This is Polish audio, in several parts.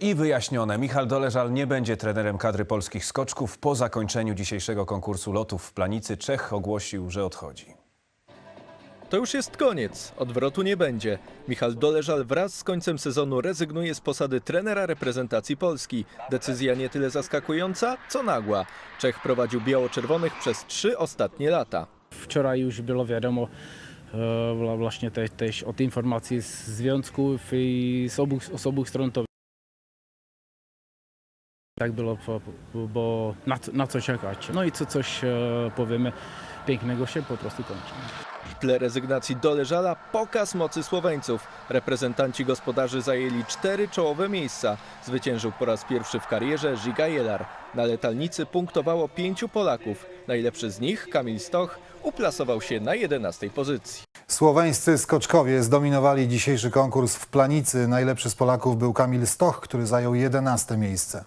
I wyjaśnione, Michał Doleżal nie będzie trenerem kadry polskich skoczków. Po zakończeniu dzisiejszego konkursu lotów w Planicy Czech ogłosił, że odchodzi. To już jest koniec. Odwrotu nie będzie. Michał Doleżal wraz z końcem sezonu rezygnuje z posady trenera reprezentacji Polski. Decyzja nie tyle zaskakująca, co nagła. Czech prowadził biało-czerwonych przez trzy ostatnie lata. Wczoraj już było wiadomo e, właśnie te, też od informacji z związków i z obu, z obu stron to tak było, bo, na, co- na co czekać. No i co coś e, powiemy pięknego się po prostu kończy. W tle rezygnacji Doleżala pokaz mocy Słoweńców. Reprezentanci gospodarzy zajęli cztery czołowe miejsca. Zwyciężył po raz pierwszy w karierze Žiga Jelar. Na letalnicy punktowało pięciu Polaków. Najlepszy z nich, Kamil Stoch, uplasował się na 11 pozycji. Słoweńscy skoczkowie zdominowali dzisiejszy konkurs w Planicy. Najlepszy z Polaków był Kamil Stoch, który zajął 11 miejsce.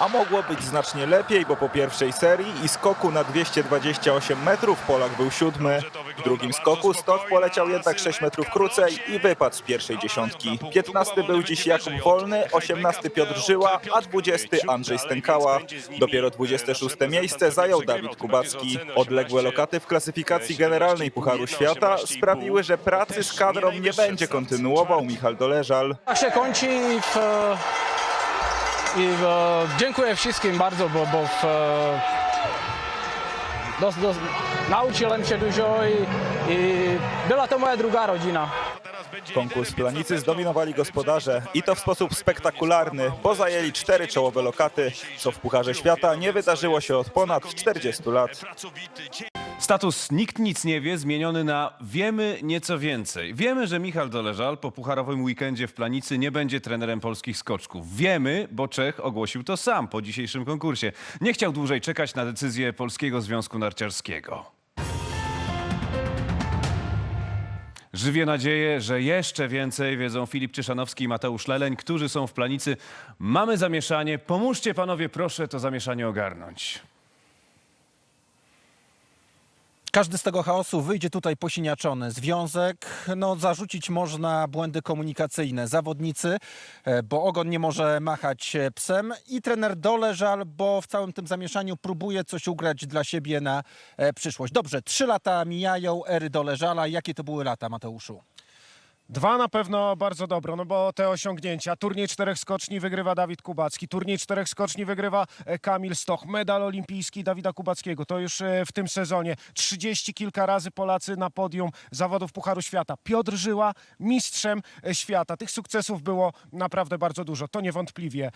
A mogło być znacznie lepiej, bo po pierwszej serii i skoku na 228 metrów Polak był siódmy. W drugim skoku Stoch poleciał jednak 6 metrów krócej i wypadł z pierwszej dziesiątki. 15 był dziś Jakub Wolny, 18 Piotr Żyła, a 20 Andrzej Stękała. Dopiero 26 miejsce zajął Dawid Kubacki. Odległe lokaty w klasyfikacji generalnej Pucharu Świata sprawiły, że pracy z kadrą nie będzie kontynuował Michał Doleżal. Tak się kończy w, i w, dziękuję wszystkim bardzo, bo, bo w, dos, dos, nauczyłem się dużo i, i była to moja druga rodzina. Konkurs Planicy zdominowali gospodarze i to w sposób spektakularny, bo zajęli cztery czołowe lokaty, co w Pucharze Świata nie wydarzyło się od ponad 40 lat. Status nikt nic nie wie zmieniony na wiemy nieco więcej. Wiemy, że Michał Doleżal po pucharowym weekendzie w Planicy nie będzie trenerem polskich skoczków. Wiemy, bo Czech ogłosił to sam po dzisiejszym konkursie. Nie chciał dłużej czekać na decyzję Polskiego Związku Narciarskiego. Żywię nadzieję, że jeszcze więcej wiedzą Filip Czyszanowski i Mateusz Leleń, którzy są w Planicy. Mamy zamieszanie. Pomóżcie panowie, proszę to zamieszanie ogarnąć. Każdy z tego chaosu wyjdzie tutaj posiniaczony. Związek, no zarzucić można błędy komunikacyjne. Zawodnicy, e, bo ogon nie może machać e, psem i trener Doleżal, bo w całym tym zamieszaniu próbuje coś ugrać dla siebie na e, przyszłość. Dobrze, trzy lata mijają ery Doleżala. Jakie to były lata, Mateuszu? Dwa na pewno bardzo dobre, no bo te osiągnięcia. Turniej czterech skoczni wygrywa Dawid Kubacki, turniej czterech skoczni wygrywa e, Kamil Stoch, medal olimpijski Dawida Kubackiego. To już e, w tym sezonie. Trzydzieści kilka razy Polacy na podium zawodów Pucharu Świata. Piotr Żyła mistrzem e, świata. Tych sukcesów było naprawdę bardzo dużo. To niewątpliwie.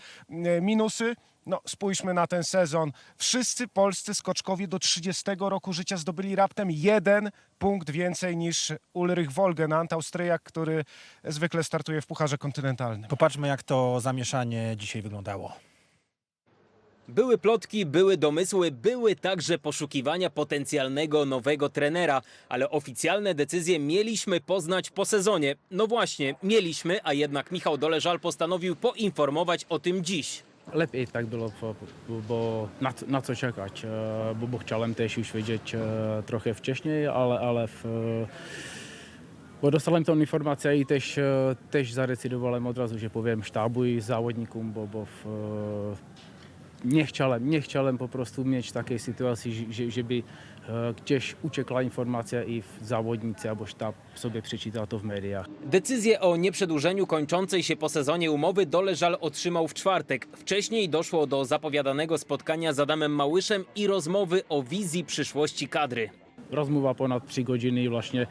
Minusy? No, spójrzmy na ten sezon. Wszyscy polscy skoczkowie do 30 roku życia zdobyli raptem jeden punkt więcej niż Ulrich Wolgenant, Austriak, który zwykle startuje w Pucharze Kontynentalnym. Popatrzmy, jak to zamieszanie dzisiaj wyglądało. Były plotki, były domysły, były także poszukiwania potencjalnego nowego trenera, ale oficjalne decyzje mieliśmy poznać po sezonie. No właśnie, mieliśmy, a jednak Michał Doleżal postanowił poinformować o tym dziś. Lepiej tak było, bo, na, na co czekać, e, bo, chciałem też już wiedzieć e, trochę wcześniej, ale, ale w, bo dostałem tą informację i też, też zadecydowałem od razu, że powiem sztabu i zawodnikom, bo, bo w, nie chciałem, nie chciałem po prostu mieć takiej sytuacji, e, gdzieś uciekła informacja i zawodnicy albo sztab sobie przeczytał to w mediach. Decyzję o nieprzedłużeniu kończącej się po sezonie umowy Doleżal otrzymał w czwartek. Wcześniej doszło do zapowiadanego spotkania z Adamem Małyszem i rozmowy o wizji przyszłości kadry. rozmowa ponad 3 godziny właśnie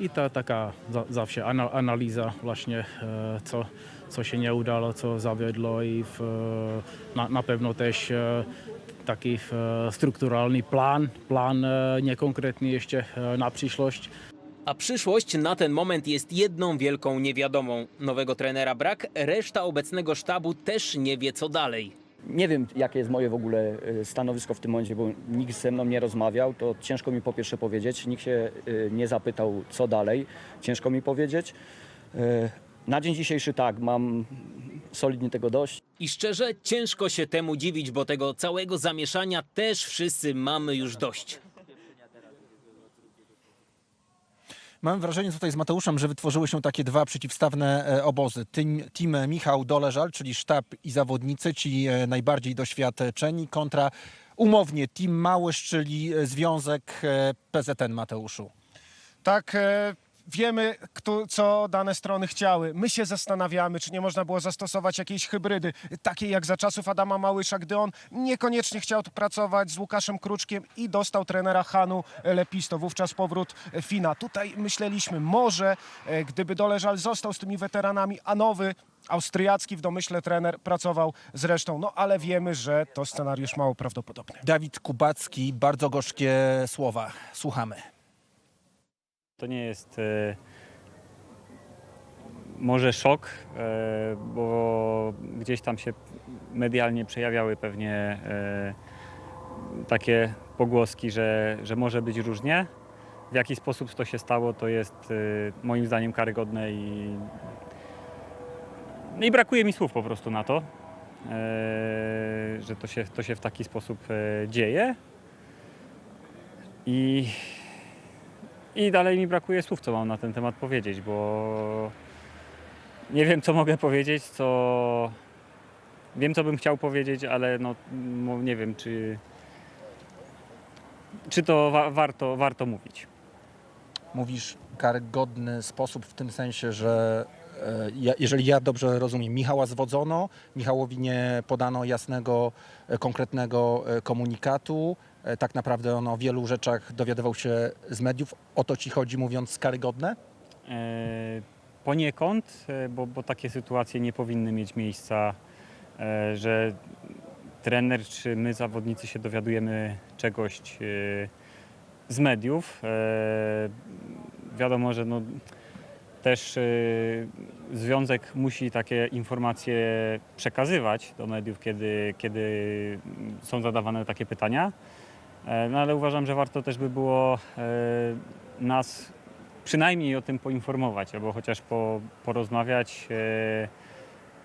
i ta taka za, zawsze ana, analiza właśnie e, co, co się nie udało, co zawiodło i w, e, na, na pewno też taki e, strukturalny plan, plan e, niekonkretny jeszcze e, na przyszłość. A przyszłość na ten moment jest jedną wielką niewiadomą. Nowego trenera brak, reszta obecnego sztabu też nie wie co dalej. Nie wiem, jakie jest moje w ogóle stanowisko w tym momencie, bo nikt ze mną nie rozmawiał. To ciężko mi po pierwsze powiedzieć. Nikt się nie zapytał, co dalej. Ciężko mi powiedzieć. Na dzień dzisiejszy tak, mam solidnie tego dość. I szczerze, ciężko się temu dziwić, bo tego całego zamieszania też wszyscy mamy już dość. Mam wrażenie tutaj z Mateuszem, że wytworzyły się takie dwa przeciwstawne e, obozy. Team, team Michał Doleżal, czyli sztab i zawodnicy, ci e, najbardziej doświadczeni, kontra umownie Team Małysz, czyli e, związek PZN Mateuszu. Tak, wiemy, kto, co dane strony chciały. My się zastanawiamy, czy nie można było zastosować jakiejś hybrydy, takiej jak za czasów Adama Małysza, gdy on niekoniecznie chciał pracować z Łukaszem Kruczkiem i dostał trenera Hanu Lepisto, wówczas powrót Fina. Tutaj myśleliśmy, może e, gdyby Doleżal został z tymi weteranami, a nowy austriacki w domyśle trener pracował z resztą, no ale wiemy, że to scenariusz mało prawdopodobny. Dawid Kubacki, bardzo gorzkie słowa. Słuchamy. To nie jest e, może szok, e, bo gdzieś tam się medialnie przejawiały pewnie e, takie pogłoski, że, że może być różnie. W jaki sposób to się stało, to jest e, moim zdaniem karygodne i, i brakuje mi słów po prostu na to, e, że to się, to się w taki sposób e, dzieje. I i dalej mi brakuje słów, co mam na ten temat powiedzieć, bo nie wiem, co mogę powiedzieć, co. Wiem, co bym chciał powiedzieć, ale no, nie wiem, czy. Czy to wa- warto, warto mówić. Mówisz karygodny sposób w tym sensie, że e, jeżeli ja dobrze rozumiem, Michała zwodzono, Michałowi nie podano jasnego, e, konkretnego e, komunikatu. E, Tak naprawdę on o wielu rzeczach dowiadywał się z mediów. O to ci chodzi, mówiąc karygodne? E, poniekąd, e, bo, bo takie sytuacje nie powinny mieć miejsca, że trener czy my zawodnicy się dowiadujemy czegoś z mediów. Wiadomo, że no, też związek musi takie informacje przekazywać do mediów, kiedy, kiedy są zadawane takie pytania. E, No ale uważam, że warto też by było e, nas przynajmniej o tym poinformować, albo chociaż po, porozmawiać, e,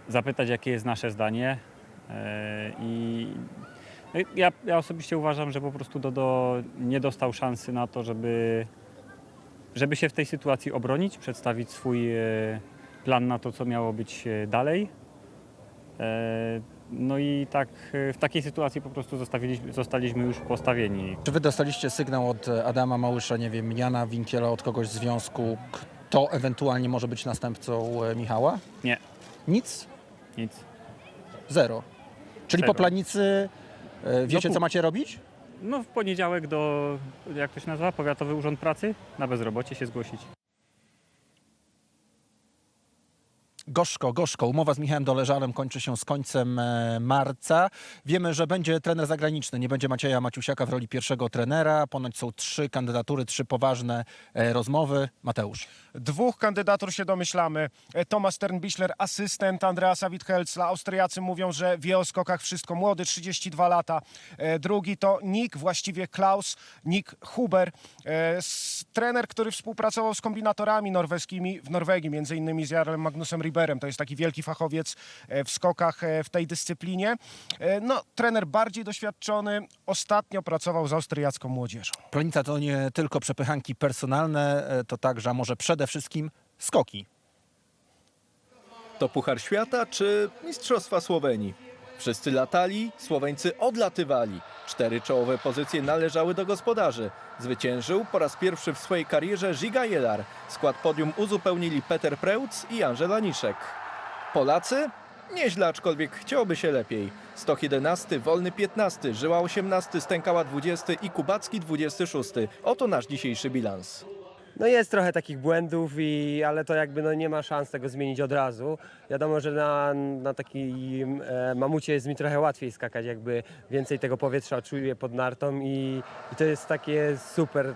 zapytać, jakie jest nasze zdanie. I no i ja, ja osobiście uważam, że po prostu Dodo nie dostał szansy na to, żeby, żeby się w tej sytuacji obronić, przedstawić swój plan na to, co miało być dalej. No i tak e, w takiej sytuacji po prostu zostaliśmy już postawieni. Czy wy dostaliście sygnał od Adama Małysza, nie wiem, Jana Winkiela, od kogoś z związku, kto ewentualnie może być następcą e, Michała? Nie, Nic? nic. Zero. Czyli Zero. po planicy e, wiecie, No, co macie robić? No w poniedziałek do, jak to się nazywa, Powiatowy Urząd Pracy na bezrobocie się zgłosić. Gorzko, gorzko. Umowa z Michałem Doleżalem kończy się z końcem e, marca. Wiemy, że będzie trener zagraniczny. Nie będzie Macieja Maciusiaka w roli pierwszego trenera. Ponoć są trzy kandydatury, trzy poważne e, rozmowy. Mateusz. Dwóch kandydatur się domyślamy. E, Thomas Sternbichler, asystent Andreasa Witthelsla. Austriacy mówią, że wie o skokach wszystko. Młody, 32 lata. E, Drugi to Nick, właściwie Klaus, Nick Huber. E, Trener, który współpracował z kombinatorami norweskimi w Norwegii, między innymi z Jarlem Magnusem Riberem. To jest taki wielki fachowiec w skokach w tej dyscyplinie. No, trener bardziej doświadczony. Ostatnio pracował z austriacką młodzieżą. Planica to nie tylko przepychanki personalne, to także, a może przede wszystkim skoki. To Puchar Świata czy Mistrzostwa Słowenii? Wszyscy latali, Słoweńcy odlatywali. Cztery czołowe pozycje należały do gospodarzy. Zwyciężył po raz pierwszy w swojej karierze Žiga Jelar. Skład podium uzupełnili Peter Preutz i Angela Niszek. Polacy? Nieźle, aczkolwiek chciałoby się lepiej. Stok 11, Wolny 15, Żyła 18, Stękała 20 i Kubacki 26. Oto nasz dzisiejszy bilans. No jest trochę takich błędów, i, ale to jakby no nie ma szans tego zmienić od razu. Wiadomo, że na, na takim e, mamucie jest mi trochę łatwiej skakać, jakby więcej tego powietrza czuję pod nartą i, i to jest takie super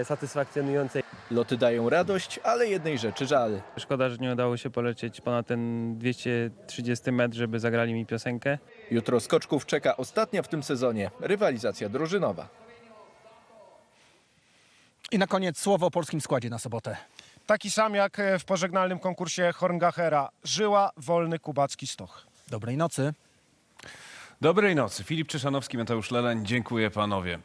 e, satysfakcjonujące. Loty dają radość, ale jednej rzeczy żal. Szkoda, że nie udało się polecieć ponad ten 230 metr, żeby zagrali mi piosenkę. Jutro skoczków czeka ostatnia w tym sezonie rywalizacja drużynowa. I na koniec słowo o polskim składzie na sobotę. Taki sam jak e, w pożegnalnym konkursie Horngachera. Żyła, Wolny, Kubacki, Stoch. Dobrej nocy. Dobrej nocy. Filip Czyszanowski, Mateusz Leleń. Dziękuję panowie.